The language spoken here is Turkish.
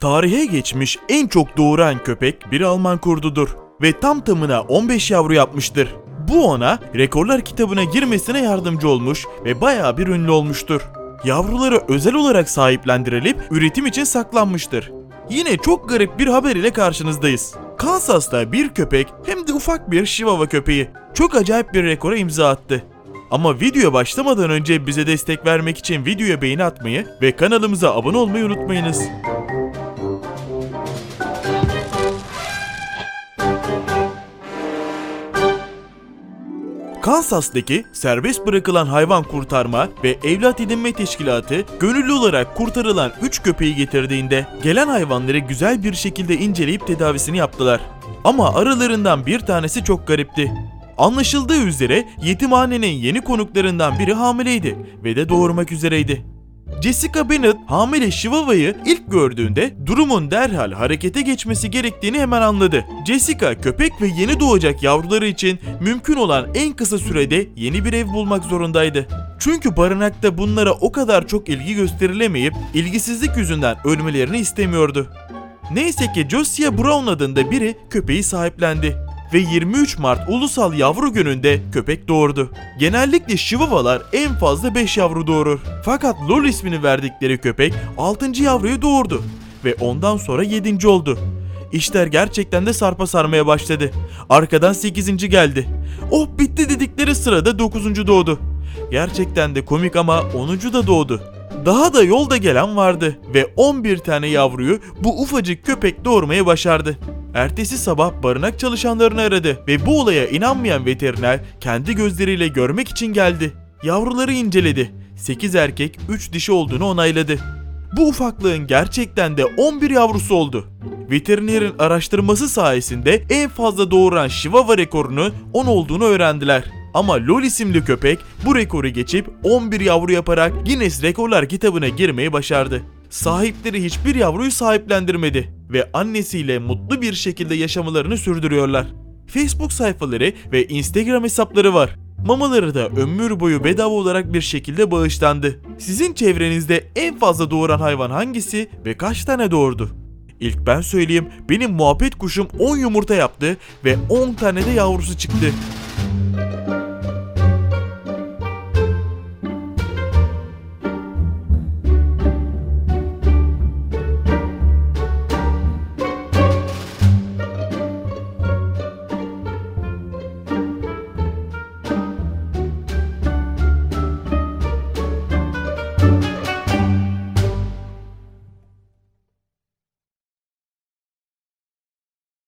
Tarihe geçmiş en çok doğuran köpek bir Alman kurdudur ve tam tamına 15 yavru yapmıştır. Bu ona rekorlar kitabına girmesine yardımcı olmuş ve bayağı bir ünlü olmuştur. Yavruları özel olarak sahiplendirilip üretim için saklanmıştır. Yine çok garip bir haber ile karşınızdayız. Kansas'ta bir köpek hem de ufak bir Chihuahua köpeği çok acayip bir rekora imza attı. Ama video başlamadan önce bize destek vermek için videoya beğeni atmayı ve kanalımıza abone olmayı unutmayınız. Kansas'taki serbest bırakılan hayvan kurtarma ve evlat edinme teşkilatı gönüllü olarak kurtarılan 3 köpeği getirdiğinde gelen hayvanları güzel bir şekilde inceleyip tedavisini yaptılar. Ama aralarından bir tanesi çok garipti. Anlaşıldığı üzere yetimhanenin yeni konuklarından biri hamileydi ve de doğurmak üzereydi. Jessica Bennett hamile Chihuahua'yı ilk gördüğünde durumun derhal harekete geçmesi gerektiğini hemen anladı. Jessica köpek ve yeni doğacak yavruları için mümkün olan en kısa sürede yeni bir ev bulmak zorundaydı. Çünkü barınakta bunlara o kadar çok ilgi gösterilemeyip ilgisizlik yüzünden ölmelerini istemiyordu. Neyse ki Josiah Brown adında biri köpeği sahiplendi ve 23 Mart Ulusal Yavru Günü'nde köpek doğurdu. Genellikle Chihuahua'lar en fazla 5 yavru doğurur. Fakat Lol ismini verdikleri köpek 6. yavruyu doğurdu ve ondan sonra 7. oldu. İşler gerçekten de sarpa sarmaya başladı. Arkadan 8. geldi. Oh bitti dedikleri sırada 9. doğdu. Gerçekten de komik ama 10. da doğdu. Daha da yolda gelen vardı ve 11 tane yavruyu bu ufacık köpek doğurmayı başardı. Ertesi sabah barınak çalışanlarını aradı ve bu olaya inanmayan veteriner kendi gözleriyle görmek için geldi. Yavruları inceledi. 8 erkek 3 dişi olduğunu onayladı. Bu ufaklığın gerçekten de 11 yavrusu oldu. Veterinerin araştırması sayesinde en fazla doğuran Chihuahua rekorunu 10 olduğunu öğrendiler. Ama Lol isimli köpek bu rekoru geçip 11 yavru yaparak Guinness Rekorlar kitabına girmeyi başardı. Sahipleri hiçbir yavruyu sahiplendirmedi ve annesiyle mutlu bir şekilde yaşamalarını sürdürüyorlar. Facebook sayfaları ve Instagram hesapları var. Mamaları da ömür boyu bedava olarak bir şekilde bağışlandı. Sizin çevrenizde en fazla doğuran hayvan hangisi ve kaç tane doğurdu? İlk ben söyleyeyim benim muhabbet kuşum 10 yumurta yaptı ve 10 tane de yavrusu çıktı.